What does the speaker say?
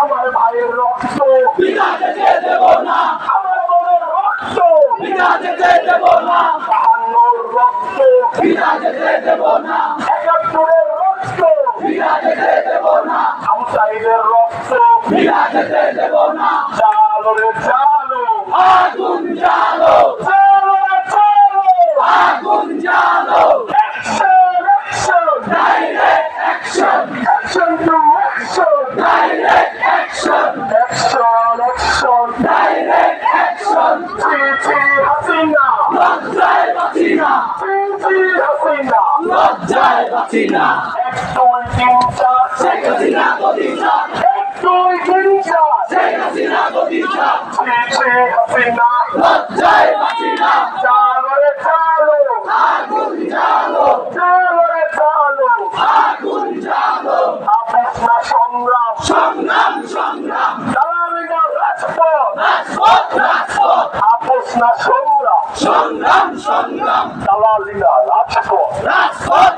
আমার ভাইয়ের রক্ত বিনা যেতে দেব রক্ত বিনা যেতে দেব না রক্ত একাত্তরের রক্ত হামসাইদের রক্ত চালো রে চালো আগুন জ্বালো চালো রে চালো আগুন জ্বালো action action direct action action to action direct action action action direct action জি জি হাসিনা লজ্জায় বাঁচি না জি জি হাসিনা না দুই তিন চার শেখ হাসিনা গদি চান এক দুই তিন চার শেখ হাসিনা গদি চান জি জি হাসিনা লজ্জায় বাঁচি না চালো চালো আগুন চালো রে চালো আগুন জ্বালো। আপস না সংগ্রাম সংগ্রাম। সংগ্রাম দালালিনা রাজপথ রাজপথ। রাজপথ আপস না সংগ্রাম সংগ্রাম। সংগ্রাম দালালিনা রাজপথ রাজপথ রাজপথ।